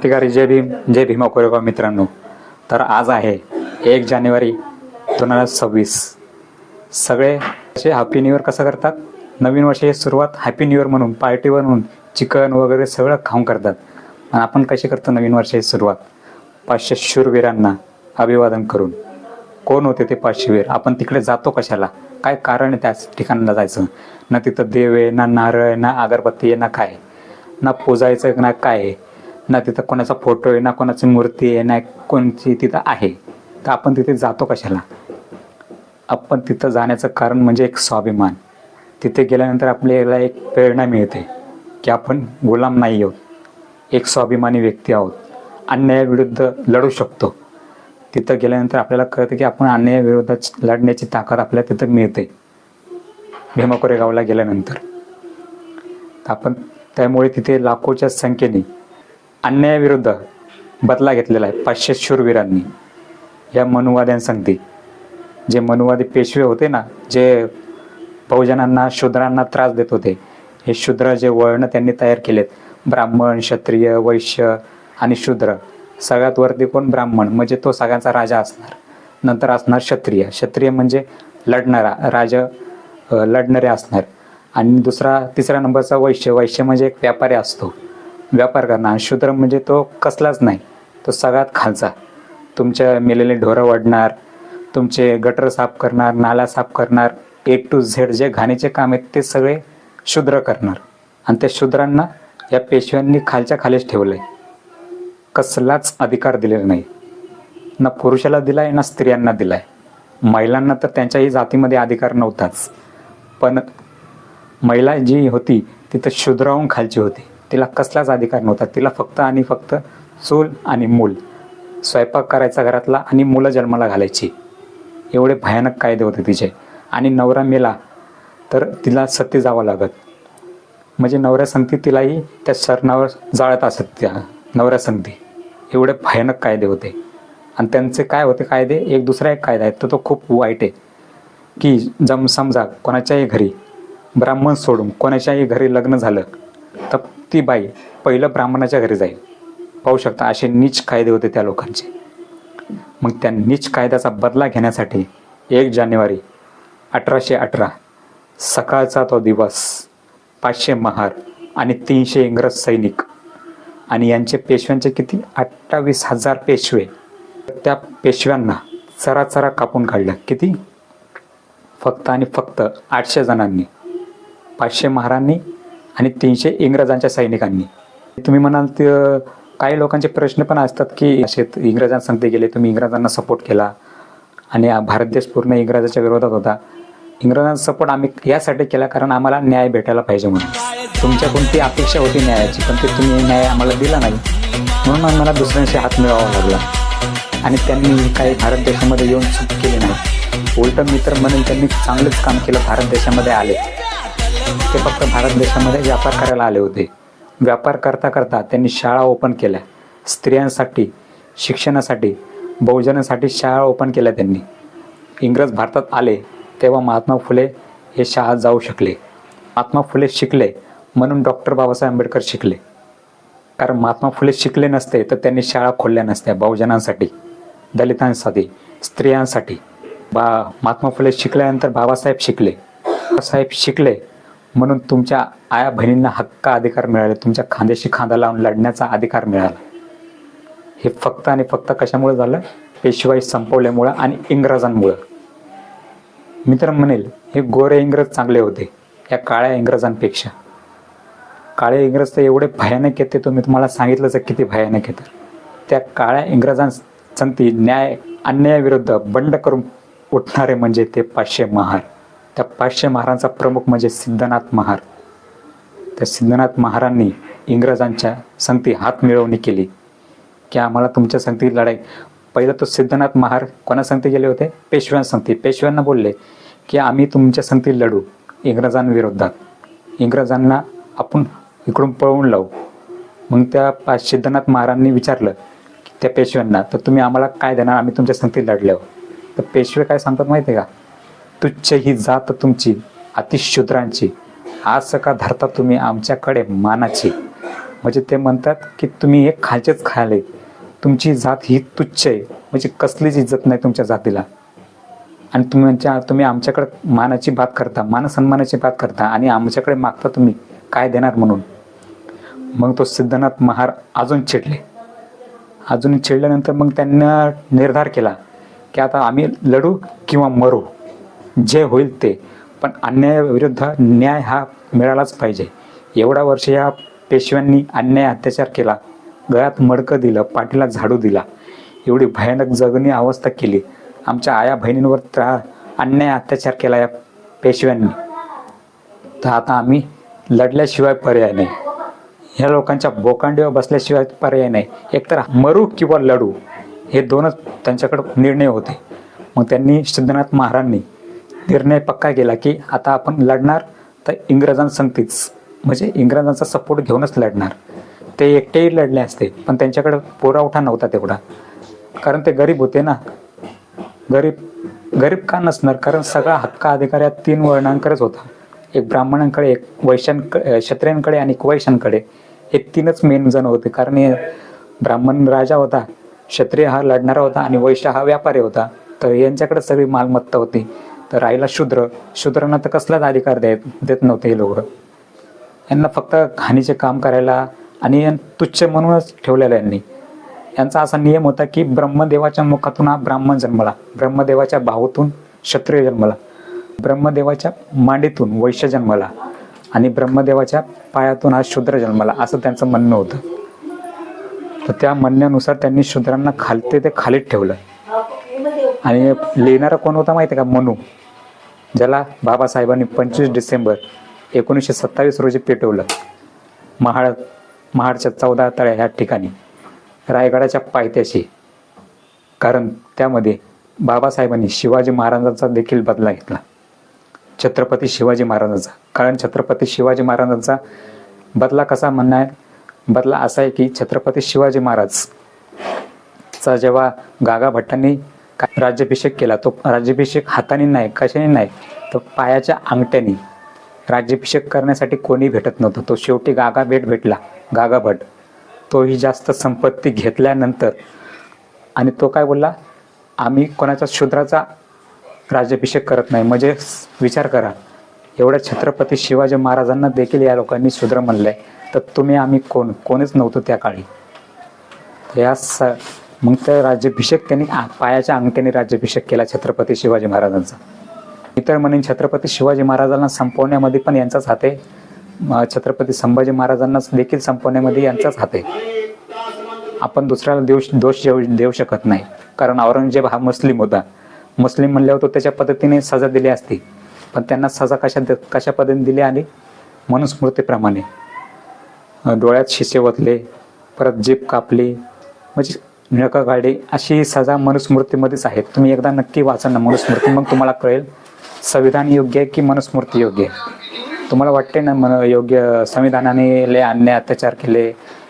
क्रांतिकारी जय भीम जय भीमा कोरेगाव मित्रांनो तर आज आहे एक जानेवारी दोन हजार सव्वीस. सगळे असे हॅपी न्यू इयर कसं करतात? नवीन वर्षाची सुरुवात हॅपी न्यू इयर म्हणून पार्टी म्हणून चिकन वगैरे सगळं खाऊन करतात. आणि आपण कशी करतो नवीन वर्षाची सुरुवात? पाचशे शूरवीरांना अभिवादन करून. कोण होते ते पाचशेवीर आपण तिकडे जातो कशाला? काय कारण आहे त्या ठिकाणाला जायचं? ना तिथं देव आहे ना नारळ आहे ना अगरबत्ती आहे ना काय ना पूजायचं ना काय आहे? ना तिथं कोणाचा फोटो आहे ना कोणाची मूर्ती आहे ना कोणची तिथं आहे. तर आपण तिथे जातो कशाला? आपण तिथं जाण्याचं कारण म्हणजे एक स्वाभिमान. तिथे गेल्यानंतर आपल्याला एक प्रेरणा मिळते की आपण गुलाम नाही आहोत. एक स्वाभिमानी व्यक्ती आहोत. अन्यायाविरुद्ध लढू शकतो. तिथं गेल्यानंतर आपल्याला कळतं की आपण अन्यायाविरुद्ध लढण्याची ताकद आपल्याला तिथं मिळते. भीमा कोरेगावला गेल्यानंतर. तर आपण त्यामुळे तिथे लाखोच्या संख्येने अन्यायाविरुद्ध बदला घेतलेला आहे. पाचशे शूरवीरांनी. या मनुवाद्यांसंगती जे मनुवादी पेशवे होते ना जे बहुजनांना शूद्रांना त्रास देत होते हे शूद्र जे वळणं त्यांनी तयार केलेत. ब्राह्मण क्षत्रिय वैश्य आणि शूद्र. सगळ्यात वरती कोण? ब्राह्मण. म्हणजे तो सगळ्यांचा राजा असणार. नंतर असणार क्षत्रिय. क्षत्रिय म्हणजे लढणारा राजा लढणारे असणार. आणि दुसरा तिसऱ्या नंबरचा वैश्य. वैश्य म्हणजे एक व्यापारी असतो. व्यापार करणार. शूद्र म्हणजे तो कसलाच नाही तो सगळ्यात खालचा. तुमच्या मेलेले ढोरं वाढणार तुमचे गटर साफ करणार नाला साफ करणार ए टू झेड जे घाणीचे काम आहेत ते सगळे शूद्र करणार. आणि त्या शूद्रांना या पेशव्यांनी खालच्या खालीच ठेवलं आहे कसलाच अधिकार दिलेला नाही. ना पुरुषाला दिला आहे ना स्त्रियांना दिला आहे महिलांना तर त्यांच्याही जातीमध्ये अधिकार नव्हताच. पण महिला जी होती ती तर शूद्राहून खालची होती. तिला कसलाच अधिकार नव्हता. तिला फक्त आणि फक्त चूल आणि मूल. स्वयंपाक करायचा घरातला आणि मुलं जन्माला घालायची. एवढे भयानक कायदे होते तिचे. आणि नवरा मेला तर तिला सत्य जावं लागत. म्हणजे नवऱ्या संगती तिलाही त्या शरणावर जाळत असत त्या नवऱ्या संगती. एवढे भयानक कायदे होते. आणि त्यांचे काय होते कायदे? एक दुसरा एक कायदा आहे तर तो खूप वाईट आहे. की जम समजा कोणाच्याही घरी ब्राह्मण सोडून कोणाच्याही घरी लग्न झालं तर ती बाई पहिलं ब्राह्मणाच्या घरी जाईल. पाहू शकता असे नीच कायदे होते त्या लोकांचे. मग त्या नीच कायद्याचा बदला घेण्यासाठी एक जानेवारी अठराशे अठरा सकाळचा तो दिवस पाचशे महार आणि तीनशे इंग्रज सैनिक आणि यांचे पेशव्यांचे किती? अठ्ठावीस हजार पेशवे. त्या पेशव्यांना चराचरा कापून काढलं. किती? फक्त आणि फक्त आठशे जणांनी. पाचशे महारांनी आणि तीनशे इंग्रजांच्या सैनिकांनी. तुम्ही म्हणाल ते काही लोकांचे प्रश्न पण असतात की असे इंग्रजांसंगते गेले तुम्ही इंग्रजांना सपोर्ट केला. आणि भारत देश पूर्ण इंग्रजाच्या विरोधात होता. इंग्रजांचा सपोर्ट आम्ही यासाठी केला कारण आम्हाला न्याय भेटायला पाहिजे म्हणून. तुमच्या कोणती अपेक्षा होती न्यायाची पण ते तुम्ही न्याय आम्हाला दिला नाही. म्हणून आम्हाला दुसऱ्यांशी हात मिळवावा लागला. आणि त्यांनी काही भारत देशामध्ये येऊन चूक केली नाही. उलट मित्र म्हणून त्यांनी चांगलंच काम केलं भारत देशामध्ये आले. ते फक्त भारत देशामध्ये व्यापार करायला आले होते. व्यापार करता करता त्यांनी शाळा ओपन केल्या. स्त्रियांसाठी शिक्षणासाठी बहुजनासाठी शाळा ओपन केल्या त्यांनी. इंग्रज भारतात आले तेव्हा महात्मा फुले हे शाळा जाऊ शकले. महात्मा फुले शिकले म्हणून डॉक्टर बाबासाहेब आंबेडकर शिकले. कारण महात्मा फुले शिकले नसते तर त्यांनी शाळा खोलल्या नसत्या बहुजनांसाठी दलितांसाठी स्त्रियांसाठी. बा महात्मा फुले शिकल्यानंतर बाबासाहेब शिकले. बाबासाहेब शिकले म्हणून तुमच्या आया बहिणींना हक्क अधिकार मिळाले तुमच्या खांद्याशी खांदा लावून लढण्याचा अधिकार मिळाला. हे फक्त आणि फक्त कशामुळे झालं? पेशवाई संपवल्यामुळं आणि इंग्रजांमुळं. मित्र म्हणेल हे गोरे इंग्रज चांगले होते या काळ्या इंग्रजांपेक्षा. काळे इंग्रज तर एवढे भयानक येते तुम्ही तुम्हाला सांगितलंच तर किती भयानक येतं त्या काळ्या इंग्रजांसंती न्याय अन्यायाविरुद्ध बंड करून उठणारे म्हणजे ते पाचशे महार त्या पाचशे महारांचा प्रमुख म्हणजे सिद्धनाथ महार. त्या सिद्धनाथ महारांनी इंग्रजांच्या संगती हात मिळवणी केली. की आम्हाला तुमच्या संगती लढाई. पहिलं तो सिद्धनाथ महार कोणा संगती गेले होते? पेशव्यांसंगती पेशव्यांना बोलले की आम्ही तुमच्या संगती लढू. इंग्रजांविरोधात. इंग्रजांना आपण इकडून पळवून लावू. मग त्या पा सिद्धनाथ महारांनी विचारलं की त्या पेशव्यांना तर तुम्ही आम्हाला काय देणार? आम्ही तुमच्या संगती लढल्यावर. तर पेशवे काय सांगतात माहिती आहे का? तुच्छ ही जात तुमची अतिशूद्रांची. आज सका धरता तुम्ही आमच्याकडे मानाची. म्हणजे ते म्हणतात की तुम्ही हे खालचेच खाले तुमची जात ही तुच्छ आहे. म्हणजे कसलीच इज्जत नाही तुमच्या जातीला. आणि तुमच्या तुम्ही आमच्याकडे मानाची बात करता मानसन्मानाची बात करता आणि आमच्याकडे मागता तुम्ही काय देणार म्हणून? मग तो सिद्धनाथ महार अजून चिडले. अजून चिडल्यानंतर मग त्यांना निर्धार केला की आता आम्ही लढू किंवा मरू? जे होईल ते. पण अन्यायाविरुद्ध न्याय हा मिळालाच पाहिजे. एवढा वर्ष या पेशव्यांनी अन्याय अत्याचार केला. गळ्यात मडकं दिलं पाठीला झाडू दिला. एवढी भयानक जगणी अवस्था केली. आमच्या आया बहिणींवर त्रा अन्याय अत्याचार केला या पेशव्यांनी. तर आता आम्ही लढल्याशिवाय पर्याय नाही. ह्या लोकांच्या बोकांडीवर बसल्याशिवाय पर्याय नाही. एकतर मरू किंवा लढू हे दोनच त्यांच्याकडे निर्णय होते. मग त्यांनी सिद्धनाथ महाराजांनी निर्णय पक्का केला की आता आपण लढणार तर इंग्रजांसंगतीच म्हणजे इंग्रजांचा सपोर्ट घेऊनच लढणार. ते एकटेही लढले असते पण त्यांच्याकडे पुरवठा नव्हता तेवढा. कारण ते गरीब होते ना. गरीब गरीब का नसणार? कारण सगळा हक्क अधिकार या तीन वर्णांकडेच होता. एक ब्राह्मणांकडे एक वैश्यांक क्षत्रियांकडे आणि एक वैश्यांकडे. हे तीनच मेन जण होते. कारण हे ब्राह्मण राजा होता क्षत्रिय हा लढणारा होता आणि वैश्य हा व्यापारी होता. तर यांच्याकडे सगळी मालमत्ता होती. तर राहिला शूद्र. शूद्रांना तर कसलाच अधिकार देत देत नव्हते हे लोक. यांना फक्त घाणीचे काम करायला आणि यां- तुच्छ म्हणूनच ठेवलेलं यांनी. यांचा असा नियम होता की ब्रह्मदेवाच्या मुखातून हा ब्राह्मण जन्मला. ब्रह्मदेवाच्या भावातून क्षत्रिय जन्मला. ब्रह्मदेवाच्या मांडीतून वैश्य जन्मला. आणि ब्रह्मदेवाच्या पायातून हा शूद्र जन्मला असं त्यांचं म्हणणं होतं. तर त्या म्हणण्यानुसार त्यांनी शूद्रांना खालते ते खालीत ठेवलं. आणि लिहिणारा कोण होता माहिती आहे का? मनू. ज्याला बाबासाहेबांनी पंचवीस डिसेंबर एकोणीसशे सत्तावीस रोजी पेटवलं. महाड महाडच्या चौदा तळ्या ह्या ठिकाणी रायगडाच्या पायथ्याशी. कारण त्यामध्ये बाबासाहेबांनी शिवाजी महाराजांचा देखील बदला घेतला. छत्रपती शिवाजी महाराजांचा. कारण छत्रपती शिवाजी महाराजांचा बदला कसा म्हणणं आहे बदला असा आहे की छत्रपती शिवाजी महाराज चा जेव्हा गागा भट्टांनी राज्याभिषेक केला. तो राज्याभिषेक हाताने नाही कशाने नाही तर पायाच्या अंगठ्याने. राज्याभिषेक करण्यासाठी कोणी भेटत नव्हतं. तो शेवटी गागा भेट भेटला. गागा भट. तोही जास्त संपत्ती घेतल्यानंतर आणि तो काय बोलला? आम्ही कोणाच्या शूद्राचा राज्याभिषेक करत नाही. म्हणजे विचार करा. एवढ्या छत्रपती शिवाजी महाराजांना देखील या लोकांनी शूद्र म्हणलंय. तर तुम्ही आम्ही कोण? कोणीच नव्हतो त्या काळी. या स मग त्या राज्याभिषेक त्यांनी आ- पायाच्या अंगठ्याने राज्याभिषेक केला छत्रपती शिवाजी महाराजांचा. इतर म्हणून छत्रपती शिवाजी महाराजांना संपवण्यामध्ये पण यांचाच हात आहे. छत्रपती संभाजी महाराजांना देखील संपवण्यामध्ये यांचाच हात आहे. आपण दुसऱ्याला देऊ दोष देऊ देऊ शकत नाही. कारण औरंगजेब हा मुस्लिम होता. मुस्लिम म्हणल्यावर तो त्याच्या पद्धतीने सजा दिली असती. पण त्यांना सजा कशा कशा पद्धतीने दिली आणि मनुस्मृतीप्रमाणे. डोळ्यात शिसे ओतले परत जीप कापली. म्हणजे नखं काढली अशी सजा मनुस्मृतीमध्येच आहे. तुम्ही एकदा नक्की वाचा ना मनुस्मृती. मग तुम्हाला कळेल संविधान योग्य आहे की मनुस्मृती योग्य आहे. तुम्हाला वाटते ना मन योग्य संविधानाने लय अन्याय अत्याचार केले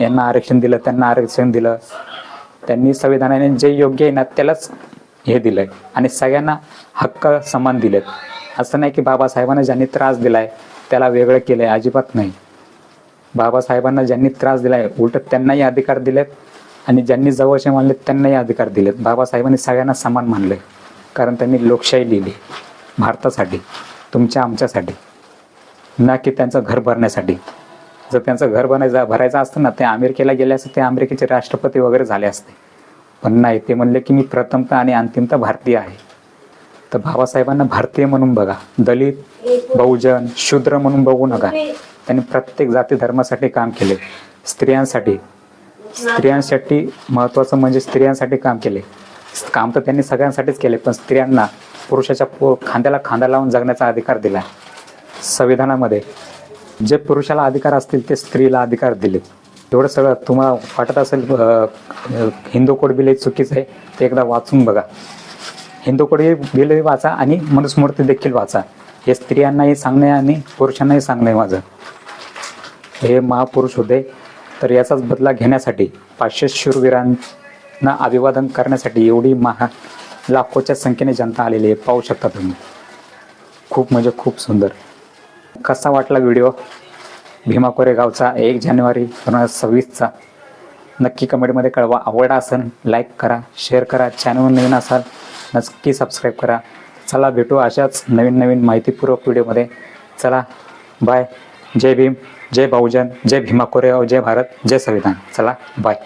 यांना आरक्षण दिलं त्यांना आरक्षण दिलं. त्यांनी संविधानाने जे योग्य आहे ना त्यालाच हे दिलंय. आणि सगळ्यांना हक्क समान दिलेत. असं नाही की बाबासाहेबांना ज्यांनी त्रास दिलाय त्याला वेगळं केलंय अजिबात नाही. बाबासाहेबांना ज्यांनी त्रास दिलाय उलट त्यांनाही अधिकार दिलेत. आणि ज्यांनी जवळचे मानले त्यांनाही अधिकार दिलेत. बाबासाहेबांनी सगळ्यांना समान मानले कारण त्यांनी लोकशाही लिहिली. भारतासाठी तुमच्या आमच्यासाठी. ना की त्यांचं घर भरण्यासाठी. जर त्यांचं घर बनायचं भरायचं असतं ना ते अमेरिकेला गेले असते ते अमेरिकेचे राष्ट्रपती वगैरे झाले असते. पण नाही ते म्हणले की मी प्रथमतः आणि अंतिमतः भारतीय आहे. तर बाबासाहेबांना भारतीय म्हणून बघा. दलित बहुजन शूद्र म्हणून बघू नका. त्यांनी प्रत्येक जाती धर्मासाठी काम केले. स्त्रियांसाठी स्त्रियांसाठी महत्त्वाचं म्हणजे स्त्रियांसाठी काम केले. काम तर त्यांनी सगळ्यांसाठीच केले पण स्त्रियांना पुरुषाच्या पो खांद्याला खांदा लावून जगण्याचा अधिकार दिला. संविधानामध्ये जे पुरुषाला अधिकार असतील ते स्त्रीला अधिकार दिले. एवढं सगळं तुम्हाला वाटत असेल हिंदू कोड बिल हे चुकीचं आहे ते एकदा वाचून बघा. हिंदू कोड बिल वाचा आणि मनुस्मृती देखील वाचा. हे स्त्रियांनाही सांगणे आणि पुरुषांनाही सांगणे माझं. हे महापुरुष होते. तर याचाच बदला घेण्यासाठी पाचशे शूरवीरांना अभिवादन करण्यासाठी एवढी महा लाखोच्या संख्येने जनता आलेली आहे. पाहू शकता तुम्ही. खूप म्हणजे खूप सुंदर. कसा वाटला व्हिडिओ? भीमा कोरेगावचा एक जानेवारी दोन हजार सव्वीसचा. नक्की कमेंटमध्ये कळवा. आवडला असेल लाईक करा शेअर करा. चॅनल नवीन असाल नक्की सबस्क्राईब करा. चला भेटू अशाच नवीन नवीन माहितीपूर्वक व्हिडिओमध्ये. चला बाय जय भीम जय बहुजन जय भीमा कोरेगाव जय भारत जय संविधान। चला बाय।